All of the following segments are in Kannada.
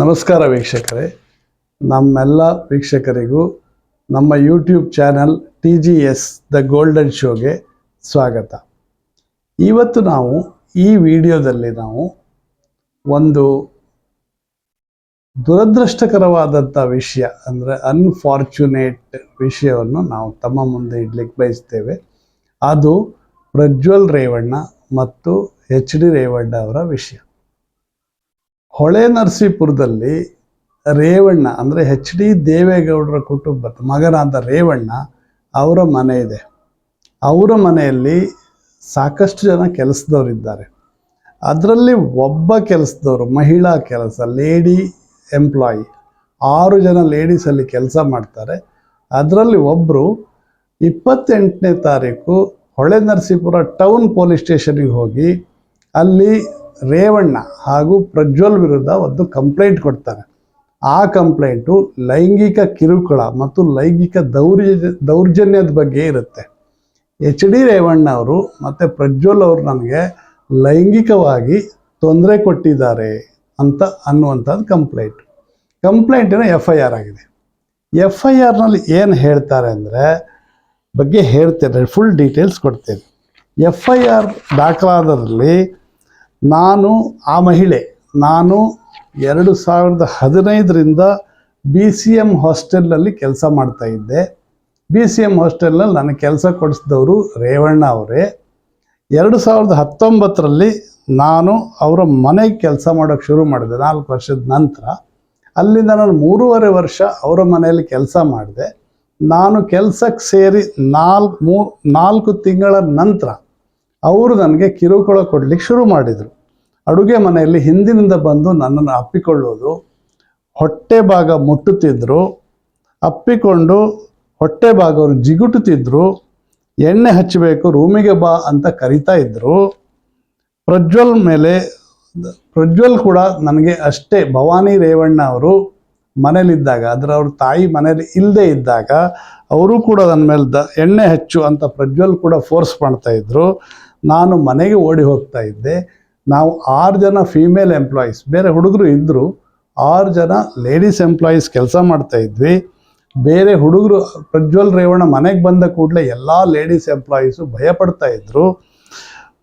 ನಮಸ್ಕಾರ ವೀಕ್ಷಕರೇ. ನಮ್ಮೆಲ್ಲ ವೀಕ್ಷಕರಿಗೂ ನಮ್ಮ YouTube channel T G S the golden ಶೋಗೆ ಸ್ವಾಗತ. ಇವತ್ತು ನಾವು ಈ ವಿಡಿಯೋದಲ್ಲಿ ನಾವು ಒಂದು ದುರದೃಷ್ಟಕರವಾದಂಥ ವಿಷಯ, ಅಂದರೆ ಅನ್ಫಾರ್ಚುನೇಟ್ ವಿಷಯವನ್ನು ನಾವು ತಮ್ಮ ಮುಂದೆ ಇಡ್ಲಿಕ್ಕೆ ಬಯಸ್ತೇವೆ. ಅದು ಪ್ರಜ್ವಲ್ ರೇವಣ್ಣ ಮತ್ತು ಎಚ್ ಡಿ ರೇವಣ್ಣ ಅವರ ವಿಷಯ. ಹೊಳೆ ನರಸೀಪುರದಲ್ಲಿ ರೇವಣ್ಣ, ಅಂದರೆ ಎಚ್ ಡಿ ದೇವೇಗೌಡರ ಕುಟುಂಬದ ಮಗನಾದ ರೇವಣ್ಣ ಅವರ ಮನೆ ಇದೆ. ಅವರ ಮನೆಯಲ್ಲಿ ಸಾಕಷ್ಟು ಜನ ಕೆಲಸದವರಿದ್ದಾರೆ ಅದರಲ್ಲಿ ಒಬ್ಬ ಕೆಲಸದವರು, ಮಹಿಳಾ ಕೆಲಸ ಲೇಡಿ ಎಂಪ್ಲಾಯಿ ಆರು ಜನ ಲೇಡೀಸಲ್ಲಿ ಕೆಲಸ ಮಾಡ್ತಾರೆ. ಅದರಲ್ಲಿ ಒಬ್ಬರು ಇಪ್ಪತ್ತೆಂಟನೇ ತಾರೀಕು ಹೊಳೆ ನರಸೀಪುರ ಟೌನ್ ಪೊಲೀಸ್ ಸ್ಟೇಷನಿಗೆ ಹೋಗಿ ಅಲ್ಲಿ ರೇವಣ್ಣ ಹಾಗೂ ಪ್ರಜ್ವಲ್ ವಿರುದ್ಧ ಒಂದು ಕಂಪ್ಲೇಂಟ್ ಕೊಡ್ತಾರೆ. ಆ ಕಂಪ್ಲೇಂಟು ಲೈಂಗಿಕ ಕಿರುಕುಳ ಮತ್ತು ಲೈಂಗಿಕ ದೌರ್ಜ ದೌರ್ಜನ್ಯದ ಬಗ್ಗೆ ಇರುತ್ತೆ. ಎಚ್ ಡಿ ರೇವಣ್ಣ ಅವರು ಮತ್ತು ಪ್ರಜ್ವಲ್ ಅವರು ನನಗೆ ಲೈಂಗಿಕವಾಗಿ ತೊಂದರೆ ಕೊಟ್ಟಿದ್ದಾರೆ ಅಂತ ಅನ್ನುವಂಥದ್ದು ಕಂಪ್ಲೇಂಟ್. ಕಂಪ್ಲೇಂಟಿನ ಎಫ್ ಐ ಆರ್ ಆಗಿದೆ. ಎಫ್ ಐ ಆರ್ನಲ್ಲಿ ಏನು ಹೇಳ್ತಾರೆ ಅಂದರೆ, ಬಗ್ಗೆ ಹೇಳ್ತೇನೆ, ಫುಲ್ ಡೀಟೇಲ್ಸ್ ಕೊಡ್ತೇನೆ. ಎಫ್ ಐ ಆರ್ ದಾಖಲಾದರಲ್ಲಿ ನಾನು ಆ ಮಹಿಳೆ, ನಾನು ಎರಡು ಸಾವಿರದ ಹದಿನೈದರಿಂದ ಬಿ ಸಿ ಎಂ ಹಾಸ್ಟೆಲ್ನಲ್ಲಿ ಕೆಲಸ ಮಾಡ್ತಾ ಇದ್ದೆ. ಬಿ ಸಿ ಎಂ ಹಾಸ್ಟೆಲ್ನಲ್ಲಿ ನನಗೆ ಕೆಲಸ ಕೊಡಿಸಿದವರು ರೇವಣ್ಣ ಅವರೇ. ಎರಡು ಸಾವಿರದ ಹತ್ತೊಂಬತ್ತರಲ್ಲಿ ನಾನು ಅವರ ಮನೆಗೆ ಕೆಲಸ ಮಾಡೋಕ್ಕೆ ಶುರು ಮಾಡಿದೆ, ನಾಲ್ಕು ವರ್ಷದ ನಂತರ. ಅಲ್ಲಿಂದ ನಾನು ಮೂರುವರೆ ವರ್ಷ ಅವರ ಮನೆಯಲ್ಲಿ ಕೆಲಸ ಮಾಡಿದೆ. ನಾನು ಕೆಲಸಕ್ಕೆ ಸೇರಿ ನಾಲ್ಕು ಮೂ ನಾಲ್ಕು ತಿಂಗಳ ನಂತರ ಅವರು ನನಗೆ ಕಿರುಕುಳ ಕೊಡ್ಲಿಕ್ಕೆ ಶುರು ಮಾಡಿದರು. ಅಡುಗೆ ಮನೆಯಲ್ಲಿ ಹಿಂದಿನಿಂದ ಬಂದು ನನ್ನನ್ನು ಅಪ್ಪಿಕೊಳ್ಳೋದು, ಹೊಟ್ಟೆ ಭಾಗ ಮುಟ್ಟುತ್ತಿದ್ದರು ಅಪ್ಪಿಕೊಂಡು ಹೊಟ್ಟೆ ಭಾಗವನ್ನು ಜಿಗುಟುತ್ತಿದ್ದರು ಎಣ್ಣೆ ಹಚ್ಚಬೇಕು, ರೂಮಿಗೆ ಬಾ ಅಂತ ಕರಿತಾ ಇದ್ದರು ಪ್ರಜ್ವಲ್ ಮೇಲೆ, ಪ್ರಜ್ವಲ್ ಕೂಡ ನನಗೆ ಅಷ್ಟೇ, ಭವಾನಿ ರೇವಣ್ಣ ಅವರು ಮನೇಲಿದ್ದಾಗ ಅದರ ಅವ್ರ ತಾಯಿ ಮನೇಲಿ ಇಲ್ಲದೆ ಇದ್ದಾಗ, ಅವರು ಕೂಡ ನನ್ನ ಮೇಲೆ ದ, ಎಣ್ಣೆ ಹಚ್ಚು ಅಂತ ಪ್ರಜ್ವಲ್ ಕೂಡ ಫೋರ್ಸ್ ಮಾಡ್ತಾ ಇದ್ರು. ನಾನು ಮನೆಗೆ ಓಡಿ ಹೋಗ್ತಾ ಇದ್ದೆ. ನಾವು ಆರು ಜನ ಫೀಮೇಲ್ ಎಂಪ್ಲಾಯೀಸ್ ಬೇರೆ ಹುಡುಗರು ಇದ್ದರು ಆರು ಜನ ಲೇಡೀಸ್ ಎಂಪ್ಲಾಯೀಸ್ ಕೆಲಸ ಮಾಡ್ತಾ ಇದ್ವಿ. ಬೇರೆ ಹುಡುಗರು ಪ್ರಜ್ವಲ್ ರೇವಣ್ಣ ಮನೆಗೆ ಬಂದ ಕೂಡಲೇ ಎಲ್ಲ ಲೇಡೀಸ್ ಎಂಪ್ಲಾಯೀಸು ಭಯಪಡ್ತಾ ಇದ್ದರು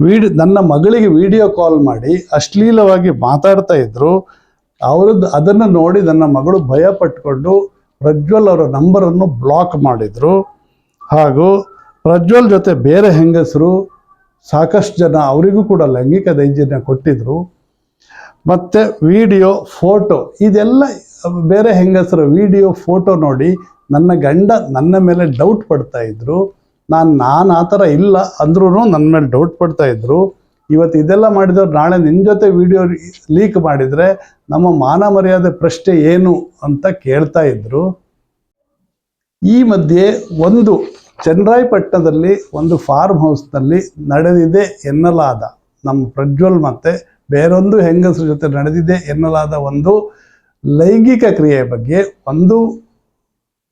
ವಿಡಿ, ನನ್ನ ಮಗಳಿಗೆ ವಿಡಿಯೋ ಕಾಲ್ ಮಾಡಿ ಅಶ್ಲೀಲವಾಗಿ ಮಾತಾಡ್ತಾ ಇದ್ದರು ಅವ್ರದ್ದು ಅದನ್ನು ನೋಡಿ ನನ್ನ ಮಗಳು ಭಯ ಪಟ್ಕೊಂಡು ಪ್ರಜ್ವಲ್ ಅವರ ನಂಬರನ್ನು ಬ್ಲಾಕ್ ಮಾಡಿದರು. ಹಾಗೂ ಪ್ರಜ್ವಲ್ ಜೊತೆ ಬೇರೆ ಹೆಂಗಸರು ಸಾಕಷ್ಟು ಜನ ಅವರಿಗೂ ಕೂಡ ಲೈಂಗಿಕ ದೈಂಜನ್ಯ ಕೊಟ್ಟಿದ್ರು. ಮತ್ತು ವಿಡಿಯೋ, ಫೋಟೋ, ಇದೆಲ್ಲ ಬೇರೆ ಹೆಂಗಸರು ವಿಡಿಯೋ, ಫೋಟೋ ನೋಡಿ ನನ್ನ ಗಂಡ ನನ್ನ ಮೇಲೆ ಡೌಟ್ ಪಡ್ತಾ ಇದ್ರು. ನಾನು ನಾನು ಆ ಥರ ಇಲ್ಲ ಅಂದ್ರೂ ನನ್ನ ಮೇಲೆ ಡೌಟ್ ಪಡ್ತಾ ಇದ್ದರು ಇವತ್ತು ಇದೆಲ್ಲ ಮಾಡಿದವ್ರು ನಾಳೆ ನಿನ್ನ ಜೊತೆ ವಿಡಿಯೋ ಲೀಕ್ ಮಾಡಿದರೆ ನಮ್ಮ ಮಾನ ಮರ್ಯಾದೆ ಪ್ರಶ್ನೆ ಏನು ಅಂತ ಕೇಳ್ತಾ ಇದ್ದರು ಈ ಮಧ್ಯೆ ಒಂದು ಚನ್ನರಾಯಪಟ್ಟಣದಲ್ಲಿ ಒಂದು ಫಾರ್ಮ್ ಹೌಸ್ನಲ್ಲಿ ನಡೆದಿದೆ ಎನ್ನಲಾದ ನಮ್ಮ ಪ್ರಜ್ವಲ್ ಮತ್ತು ಬೇರೊಂದು ಹೆಂಗಸರ ಜೊತೆ ನಡೆದಿದೆ ಎನ್ನಲಾದ ಒಂದು ಲೈಂಗಿಕ ಕ್ರಿಯೆ ಬಗ್ಗೆ ಒಂದು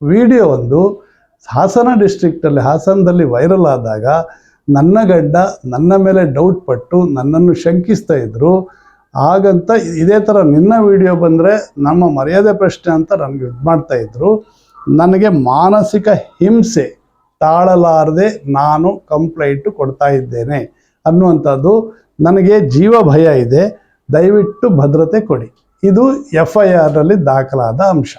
ವಿಡಿಯೋ ಒಂದು ಹಾಸನ ಡಿಸ್ಟ್ರಿಕ್ಟಲ್ಲಿ ಹಾಸನದಲ್ಲಿ ವೈರಲ್ ಆದಾಗ ನನ್ನ ಗಂಡ ನನ್ನ ಮೇಲೆ ಡೌಟ್ ಪಟ್ಟು ನನ್ನನ್ನು ಶಂಕಿಸ್ತಾ ಇದ್ದರು ಹಾಗಂತ ಇದೇ ಥರ ನಿನ್ನ ವಿಡಿಯೋ ಬಂದರೆ ನಮ್ಮ ಮರ್ಯಾದೆ ಪ್ರಶ್ನೆ ಅಂತ ನನಗೆ ಇದು ಮಾಡ್ತಾ ಇದ್ರು. ನನಗೆ ಮಾನಸಿಕ ಹಿಂಸೆ ತಾಳಲಾರದೆ ನಾನು ಕಂಪ್ಲೇಂಟು ಕೊಡ್ತಾ ಇದ್ದೇನೆ ಅನ್ನುವಂಥದ್ದು ನನಗೆ ಜೀವ ಭಯ ಇದೆ, ದಯವಿಟ್ಟು ಭದ್ರತೆ ಕೊಡಿ. ಇದು ಎಫ್ ಐ ಆರ್ನಲ್ಲಿ ದಾಖಲಾದ ಅಂಶ.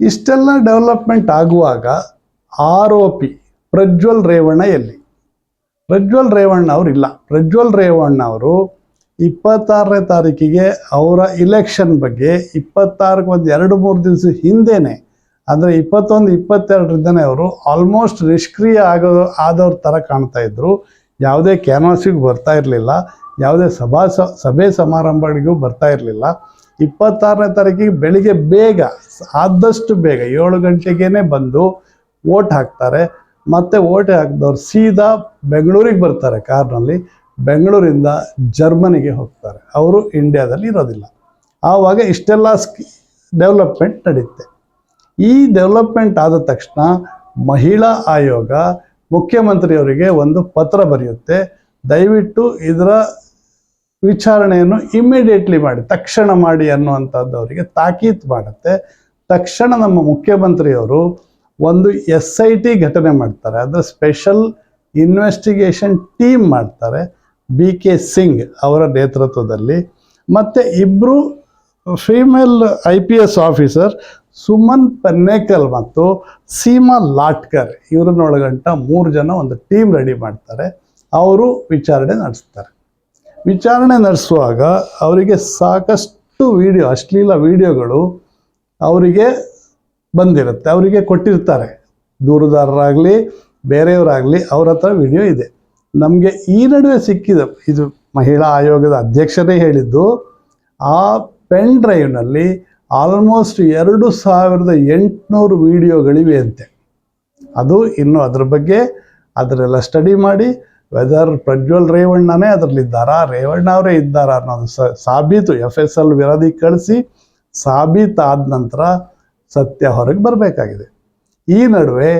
ಇಷ್ಟೆಲ್ಲ ಡೆವಲಪ್ಮೆಂಟ್ ಆಗುವಾಗ ಆರೋಪಿ ಪ್ರಜ್ವಲ್ ರೇವಣ್ಣ ಎಲ್ಲಿ? ಪ್ರಜ್ವಲ್ ರೇವಣ್ಣ ಅವರು ಇಲ್ಲ. ಪ್ರಜ್ವಲ್ ರೇವಣ್ಣ ಅವರು ಇಪ್ಪತ್ತಾರನೇ ತಾರೀಕಿಗೆ ಅವರ ಇಲೆಕ್ಷನ್ ಬಗ್ಗೆ ಇಪ್ಪತ್ತಾರಕ್ಕೆ ಒಂದು ಎರಡು ಮೂರು ದಿವಸ ಹಿಂದೆನೆ ಅಂದರೆ ಇಪ್ಪತ್ತೊಂದು, ಇಪ್ಪತ್ತೆರಡರಿಂದನೇ ಅವರು ಆಲ್ಮೋಸ್ಟ್ ನಿಷ್ಕ್ರಿಯ ಆಗೋ, ಆದವ್ರ ಥರ ಕಾಣ್ತಾ ಇದ್ರು. ಯಾವುದೇ ಕ್ಯಾನ್ವಾಸಿಗೆ ಬರ್ತಾ ಇರಲಿಲ್ಲ. ಯಾವುದೇ ಸಭಾ, ಸಭೆ ಸಮಾರಂಭಗಳಿಗೂ ಬರ್ತಾ ಇರಲಿಲ್ಲ. ಇಪ್ಪತ್ತಾರನೇ ತಾರೀಕಿಗೆ ಬೆಳಿಗ್ಗೆ ಬೇಗ, ಆದಷ್ಟು ಬೇಗ ಏಳು ಗಂಟೆಗೇ ಬಂದು ಓಟ್ ಹಾಕ್ತಾರೆ. ಮತ್ತು ಓಟ್ ಹಾಕಿದವ್ರು ಸೀದಾ ಬೆಂಗಳೂರಿಗೆ ಬರ್ತಾರೆ ಕಾರ್ನಲ್ಲಿ. ಬೆಂಗಳೂರಿಂದ ಜರ್ಮನಿಗೆ ಹೋಗ್ತಾರೆ. ಅವರು ಇಂಡಿಯಾದಲ್ಲಿ ಇರೋದಿಲ್ಲ. ಆವಾಗ ಇಷ್ಟೆಲ್ಲ ಸ್ಕಿ ಡೆವಲಪ್ಮೆಂಟ್ ನಡೆಯುತ್ತೆ ಈ ಡೆವಲಪ್ಮೆಂಟ್ ಆದ ತಕ್ಷಣ ಮಹಿಳಾ ಆಯೋಗ ಮುಖ್ಯಮಂತ್ರಿಯವರಿಗೆ ಒಂದು ಪತ್ರ ಬರೆಯುತ್ತೆ. ದಯವಿಟ್ಟು ಇದರ ವಿಚಾರಣೆಯನ್ನು ಇಮಿಡಿಯೇಟ್ಲಿ ಮಾಡಿ, ತಕ್ಷಣ ಮಾಡಿ ಅನ್ನುವಂಥದ್ದು ಅವರಿಗೆ ತಾಕೀತು ಮಾಡುತ್ತೆ. ತಕ್ಷಣ ನಮ್ಮ ಮುಖ್ಯಮಂತ್ರಿಯವರು ಒಂದು ಎಸ್ ಐ ಟಿ ಘಟನೆ ಮಾಡ್ತಾರೆ. ಅದರ ಸ್ಪೆಷಲ್ ಇನ್ವೆಸ್ಟಿಗೇಷನ್ ಟೀಮ್ ಮಾಡ್ತಾರೆ. ಬಿ ಕೆ ಸಿಂಗ್ ಅವರ ನೇತೃತ್ವದಲ್ಲಿ. ಮತ್ತು ಇಬ್ಬರು female I P S officer Suman Pannekal ಮತ್ತು ಸೀಮಾ ಲಾಟ್ಕರ್ ಇವರನ್ನೊಳಗಂಟ ಮೂರು ಜನ ಒಂದು ಟೀಮ್ ರೆಡಿ ಮಾಡ್ತಾರೆ. ಅವರು ವಿಚಾರಣೆ ನಡೆಸ್ತಾರೆ. ವಿಚಾರಣೆ ನಡೆಸುವಾಗ ಅವರಿಗೆ ಸಾಕಷ್ಟು ವಿಡಿಯೋ ಅಶ್ಲೀಲ ವಿಡಿಯೋಗಳು ಅವರಿಗೆ ಬಂದಿರುತ್ತೆ. ಅವರಿಗೆ ಕೊಟ್ಟಿರ್ತಾರೆ. ದೂರದಾರರಾಗಲಿ, ಬೇರೆಯವರಾಗಲಿ ಅವ್ರ ಹತ್ರ ವಿಡಿಯೋ ಇದೆ. ನಮಗೆ ಈ ನಡುವೆ ಸಿಕ್ಕಿದ, ಇದು ಮಹಿಳಾ ಆಯೋಗದ ಅಧ್ಯಕ್ಷರೇ ಹೇಳಿದ್ದು, ಆ ಪೆನ್ ಡ್ರೈವ್ನಲ್ಲಿ ಆಲ್ಮೋಸ್ಟ್ ಎರಡು ಸಾವಿರದ ಎಂಟುನೂರು ವಿಡಿಯೋಗಳಿವೆ ಅಂತೆ. ಅದು ಇನ್ನು ಅದ್ರ ಬಗ್ಗೆ ಅದರೆಲ್ಲ ಸ್ಟಡಿ ಮಾಡಿ ವೆದರ್ ಪ್ರಜ್ವಲ್ ರೇವಣ್ಣನೇ ಅದರಲ್ಲಿದ್ದಾರಾ, ರೇವಣ್ಣ ಅವರೇ ಇದ್ದಾರಾ ಅನ್ನೋದು ಸಾಬೀತು ಎಫ್ ಎಸ್ ಎಲ್ ವಿರೋಧಿ ಕಳಿಸಿ ಸಾಬೀತಾದ ನಂತರ ಸತ್ಯ ಹೊರಗೆ ಬರಬೇಕಾಗಿದೆ. ಈ ನಡುವೆ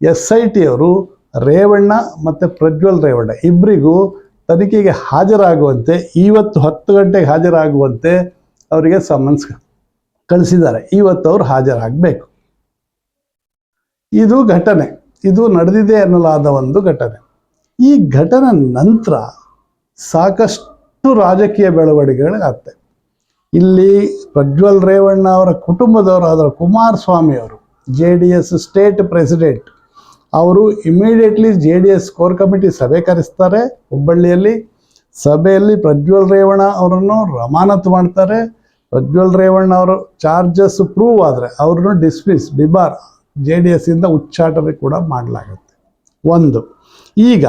ಎಸ್ ಐ ಟಿಯವರು ರೇವಣ್ಣ ಮತ್ತು ಪ್ರಜ್ವಲ್ ರೇವಣ್ಣ ಇಬ್ಬರಿಗೂ ತನಿಖೆಗೆ ಹಾಜರಾಗುವಂತೆ, ಇವತ್ತು ಹತ್ತು ಗಂಟೆಗೆ ಹಾಜರಾಗುವಂತೆ ಅವರಿಗೆ ಸಮನ್ಸ್ ಕಳಿಸಿದ್ದಾರೆ. ಇವತ್ತು ಅವ್ರು ಹಾಜರಾಗಬೇಕು. ಇದು ಘಟನೆ. ಇದು ನಡೆದಿದೆ ಅನ್ನಲಾದ ಒಂದು ಘಟನೆ. ಈ ಘಟನೆ ನಂತರ ಸಾಕಷ್ಟು ರಾಜಕೀಯ ಬೆಳವಣಿಗೆಗಳಾಗ್ತವೆ. ಇಲ್ಲಿ ಪ್ರಜ್ವಲ್ ರೇವಣ್ಣ ಅವರ ಕುಟುಂಬದವರಾದ ಕುಮಾರಸ್ವಾಮಿ ಅವರು J D S state president ಅವರು immediately J D S core committee ಸಭೆ ಕರೆಸ್ತಾರೆ. ಹುಬ್ಬಳ್ಳಿಯಲ್ಲಿ ಸಭೆಯಲ್ಲಿ ಪ್ರಜ್ವಲ್ ರೇವಣ್ಣ ಅವರನ್ನು ರಮಾನತ್ ಮಾಡ್ತಾರೆ. ಪ್ರಜ್ವಲ್ ರೇವಣ್ಣ ಅವರು ಚಾರ್ಜಸ್ ಪ್ರೂವ್ ಆದರೆ ಅವ್ರನ್ನು ಡಿಸ್ಮಿಸ್ ಡಿಬಾರ್ ಜೆ ಡಿ ಎಸ್ಸಿಂದ ಉಚ್ಚಾಟನೆ ಕೂಡ ಮಾಡಲಾಗುತ್ತೆ. ಒಂದು, ಈಗ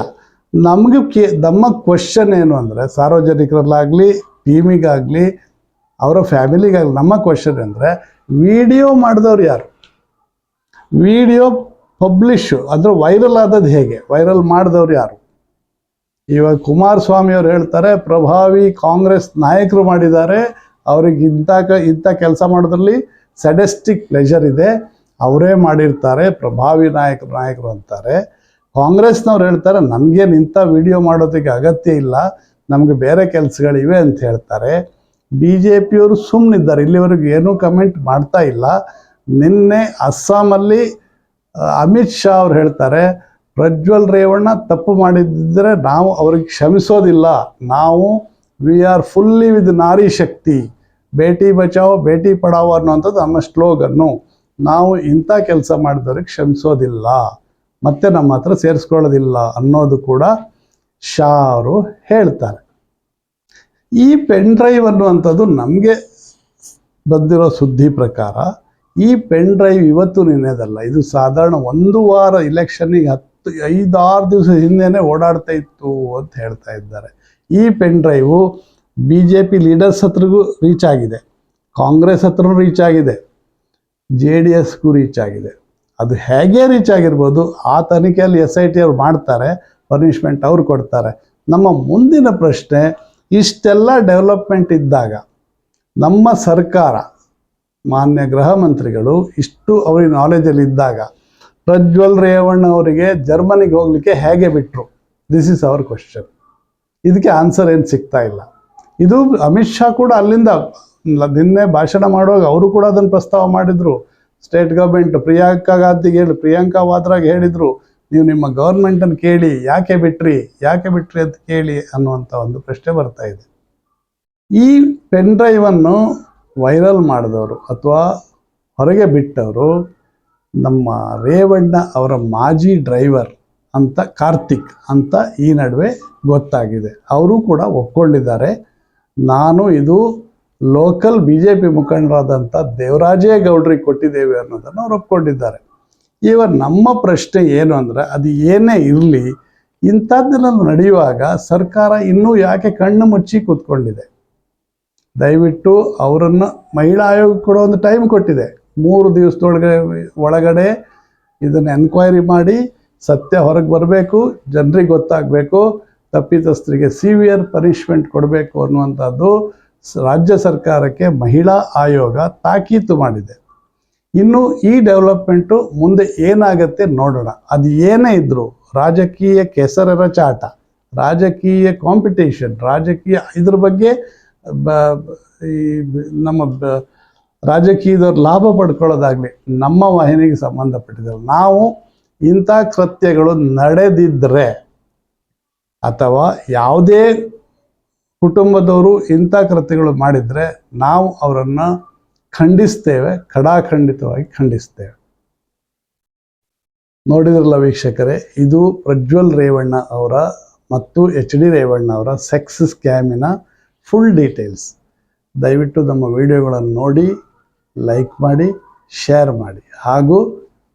ನಮಗೆ ಕೇ, ನಮ್ಮ ಕ್ವಶನ್ ಏನು ಅಂದರೆ ಸಾರ್ವಜನಿಕರಲ್ಲಾಗಲಿ ಟೀಮಿಗಾಗಲಿ ಅವರ ಫ್ಯಾಮಿಲಿಗಾಗಲಿ ನಮ್ಮ ಕ್ವಶನ್ ಅಂದರೆ ವಿಡಿಯೋ ಮಾಡಿದವ್ರು ಯಾರು? ವಿಡಿಯೋ ಪಬ್ಲಿಷು ಅಂದರೆ ವೈರಲ್ ಆದದ್ದು ಹೇಗೆ? ವೈರಲ್ ಮಾಡಿದವ್ರು ಯಾರು? ಇವಾಗ ಕುಮಾರಸ್ವಾಮಿ ಅವರು ಹೇಳ್ತಾರೆ, ಪ್ರಭಾವಿ ಕಾಂಗ್ರೆಸ್ ನಾಯಕರು ಮಾಡಿದ್ದಾರೆ ಅವ್ರಿಗೆ ಇಂಥ ಕ, ಇಂಥ ಕೆಲಸ ಮಾಡೋದ್ರಲ್ಲಿ ಸೆಡೆಸ್ಟಿಕ್ ಪ್ಲೆಷರ್ ಇದೆ. ಅವರೇ ಮಾಡಿರ್ತಾರೆ, ಪ್ರಭಾವಿ ನಾಯಕರು ನಾಯಕರು ಅಂತಾರೆ. ಕಾಂಗ್ರೆಸ್ನವ್ರು ಹೇಳ್ತಾರೆ ನಮಗೇನು ಇಂಥ ವಿಡಿಯೋ ಮಾಡೋದಕ್ಕೆ ಅಗತ್ಯ ಇಲ್ಲ, ನಮಗೆ ಬೇರೆ ಕೆಲಸಗಳಿವೆ ಅಂತ ಹೇಳ್ತಾರೆ. ಬಿ ಜೆ ಪಿಯವರು ಸುಮ್ಮನಿದ್ದಾರೆ ಇಲ್ಲಿವರೆಗೂ ಏನೂ ಕಮೆಂಟ್ ಮಾಡ್ತಾ ಇಲ್ಲ. ನಿನ್ನೆ ಅಸ್ಸಾಮಲ್ಲಿ ಅಮಿತ್ ಶಾ ಅವ್ರು ಹೇಳ್ತಾರೆ, ಪ್ರಜ್ವಲ್ ರೇವಣ್ಣ ತಪ್ಪು ಮಾಡಿದ್ದರೆ ನಾವು ಅವ್ರಿಗೆ ಕ್ಷಮಿಸೋದಿಲ್ಲ, ನಾವು we are fully with Nari Shakti ಭೇಟಿ ಬಚಾವೋ ಭೇಟಿ ಪಡಾವೋ ಅನ್ನೋಂಥದ್ದು ನಮ್ಮ ಸ್ಲೋಗನ್ನು ನಾವು ಇಂಥ ಕೆಲಸ ಮಾಡಿದವ್ರಿಗೆ ಕ್ಷಮಿಸೋದಿಲ್ಲ. ಮತ್ತೆ ನಮ್ಮ ಹತ್ರ ಸೇರಿಸ್ಕೊಳ್ಳೋದಿಲ್ಲ ಅನ್ನೋದು ಕೂಡ ಶಾ ಅವರು ಹೇಳ್ತಾರೆ. ಈ ಪೆನ್ ಡ್ರೈವ್ ಅನ್ನುವಂಥದ್ದು ನಮಗೆ ಬಂದಿರೋ ಸುದ್ದಿ ಪ್ರಕಾರ ಈ ಪೆನ್ ಡ್ರೈವ್ ಇವತ್ತು ನಿನ್ನೆದಲ್ಲ, ಇದು ಸಾಧಾರಣ ಒಂದು ವಾರ ಇಲೆಕ್ಷನ್ನಿಗೆ ಹತ್ತು, ಐದಾರು ದಿವಸ ಹಿಂದೆನೇ ಓಡಾಡ್ತಾ ಇತ್ತು ಅಂತ ಹೇಳ್ತಾ ಇದ್ದಾರೆ. ಈ pen drive B J P leaders ಹತ್ರಗೂ reach ಆಗಿದೆ. ಕಾಂಗ್ರೆಸ್ ಹತ್ರನೂ ರೀಚ್ ಆಗಿದೆ. ಜೆ ಡಿ ಎಸ್ಗೂ ರೀಚ್ ಆಗಿದೆ. ಅದು ಹೇಗೆ ರೀಚ್ ಆಗಿರ್ಬೋದು, ಆ ತನಿಖೆಯಲ್ಲಿ ಎಸ್ ಐ ಟಿ ಅವ್ರು ಮಾಡ್ತಾರೆ ಪನಿಷ್ಮೆಂಟ್ ಅವ್ರು ಕೊಡ್ತಾರೆ. ನಮ್ಮ ಮುಂದಿನ ಪ್ರಶ್ನೆ, ಇಷ್ಟೆಲ್ಲ ಡೆವಲಪ್ಮೆಂಟ್ ಇದ್ದಾಗ ನಮ್ಮ ಸರ್ಕಾರ, ಮಾನ್ಯ ಗೃಹ ಮಂತ್ರಿಗಳು ಇಷ್ಟು ಅವ್ರಿಗೆ ನಾಲೆಜಲ್ಲಿ ಇದ್ದಾಗ ಪ್ರಜ್ವಲ್ ರೇವಣ್ಣ ಅವರಿಗೆ ಜರ್ಮನಿಗೆ ಹೋಗಲಿಕ್ಕೆ ಹೇಗೆ ಬಿಟ್ಟರು ದಿಸ್ ಇಸ್ ಅವರ್ ಕ್ವಶನ್ ಇದಕ್ಕೆ ಆನ್ಸರ್ ಏನು ಸಿಗ್ತಾ ಇಲ್ಲ. ಇದು ಅಮಿತ್ ಶಾ ಕೂಡ ಅಲ್ಲಿಂದ ನಿನ್ನೆ ಭಾಷಣ ಮಾಡುವಾಗ ಅವರು ಕೂಡ ಅದನ್ನು ಪ್ರಸ್ತಾವ ಮಾಡಿದರು. ಸ್ಟೇಟ್ ಗೌರ್ಮೆಂಟ್ ಪ್ರಿಯಾಂಕಾ ಗಾಂಧಿಗೆ ಹೇಳಿ, ಪ್ರಿಯಾಂಕಾ ವಾದ್ರಾಗ ಹೇಳಿದರು, ನೀವು ನಿಮ್ಮ ಗೌರ್ಮೆಂಟನ್ನು ಕೇಳಿ, ಯಾಕೆ ಬಿಟ್ರಿ ಯಾಕೆ ಬಿಟ್ರಿ ಅಂತ ಕೇಳಿ ಅನ್ನುವಂಥ ಒಂದು ಪ್ರಶ್ನೆ ಬರ್ತಾ ಇದೆ. ಈ ಪೆನ್ ಡ್ರೈವನ್ನು ವೈರಲ್ ಮಾಡಿದವರು ಅಥವಾ ಹೊರಗೆ ಬಿಟ್ಟವರು ನಮ್ಮ ರೇವಣ್ಣ ಅವರ ಮಾಜಿ ಡ್ರೈವರ್ ಅಂತ ಕಾರ್ತಿಕ್ ಅಂತ ಈ ನಡುವೆ ಗೊತ್ತಾಗಿದೆ. ಅವರು ಕೂಡ ಒಪ್ಕೊಂಡಿದ್ದಾರೆ. ನಾನು ಇದು ಲೋಕಲ್ ಬಿ ಜೆ ಪಿ ಮುಖಂಡರಾದಂಥ ದೇವರಾಜೇ ಗೌಡ್ರಿಗೆ ಕೊಟ್ಟಿದ್ದೇವೆ ಅನ್ನೋದನ್ನು ಅವ್ರು ಒಪ್ಕೊಂಡಿದ್ದಾರೆ. ಇವ ನಮ್ಮ ಪ್ರಶ್ನೆ ಏನು ಅಂದರೆ ಅದು ಏನೇ ಇರಲಿ ಇಂಥದ್ದೆಲ್ಲ ನಡೆಯುವಾಗ ಸರ್ಕಾರ ಇನ್ನೂ ಯಾಕೆ ಕಣ್ಣು ಮುಚ್ಚಿ ಕೂತ್ಕೊಂಡಿದೆ? ದಯವಿಟ್ಟು ಅವರನ್ನು ಮಹಿಳಾ ಆಯೋಗ ಕೂಡ ಒಂದು ಟೈಮ್ ಕೊಟ್ಟಿದೆ. ಮೂರು ದಿವಸದೊಳಗೆ ಒಳಗಡೆ ಇದನ್ನು ಎನ್ಕ್ವೈರಿ ಮಾಡಿ ಸತ್ಯ ಹೊರಗೆ ಬರಬೇಕು, ಜನರಿಗೆ ಗೊತ್ತಾಗಬೇಕು, ತಪ್ಪಿತಸ್ಥರಿಗೆ ಸಿವಿಯರ್ ಪನಿಷ್ಮೆಂಟ್ ಕೊಡಬೇಕು ಅನ್ನುವಂಥದ್ದು ರಾಜ್ಯ ಸರ್ಕಾರಕ್ಕೆ ಮಹಿಳಾ ಆಯೋಗ ತಾಕೀತು ಮಾಡಿದೆ. ಇನ್ನು ಈ ಡೆವಲಪ್ಮೆಂಟು ಮುಂದೆ ಏನಾಗತ್ತೆ ನೋಡೋಣ. ಅದು ಏನೇ ಇದ್ದರೂ ರಾಜಕೀಯ ಕೆಸರರ ಚಾಟ, ರಾಜಕೀಯ ಕಾಂಪಿಟೇಷನ್ ರಾಜಕೀಯ ಇದ್ರ ಬಗ್ಗೆ ಬ, ಈ ನಮ್ಮ ಬ- ರಾಜಕೀಯದವ್ರು ಲಾಭ ಪಡ್ಕೊಳ್ಳೋದಾಗಲಿ ನಮ್ಮ ವಾಹಿನಿಗೆ ಸಂಬಂಧಪಟ್ಟಿದ್ದಲ್ಲ ನಾವು ಇಂಥ ಕೃತ್ಯಗಳು ನಡೆದಿದ್ದರೆ ಅಥವಾ ಯಾವುದೇ ಕುಟುಂಬದವರು ಇಂಥ ಕೃತ್ಯಗಳು ಮಾಡಿದರೆ ನಾವು ಅವರನ್ನು ಖಂಡಿಸ್ತೇವೆ, ಖಡಾಖಂಡಿತವಾಗಿ ಖಂಡಿಸ್ತೇವೆ. ನೋಡಿದ್ರಲ್ಲ ವೀಕ್ಷಕರೇ, ಇದು ಪ್ರಜ್ವಲ್ ರೇವಣ್ಣ ಅವರ ಮತ್ತು ಎಚ್ ಡಿ ರೇವಣ್ಣ ಅವರ ಸೆಕ್ಸ್ ಸ್ಕ್ಯಾಮಿನ ಫುಲ್ ಡೀಟೇಲ್ಸ್. ದಯವಿಟ್ಟು ನಮ್ಮ ವಿಡಿಯೋಗಳನ್ನು ನೋಡಿ, ಲೈಕ್ ಮಾಡಿ, ಶೇರ್ ಮಾಡಿ. ಹಾಗೂ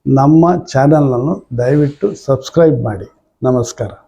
ನಮ್ಮ ಚಾನಲನ್ನು ದಯವಿಟ್ಟು ಸಬ್ಸ್ಕ್ರೈಬ್ ಮಾಡಿ. ನಮಸ್ಕಾರ.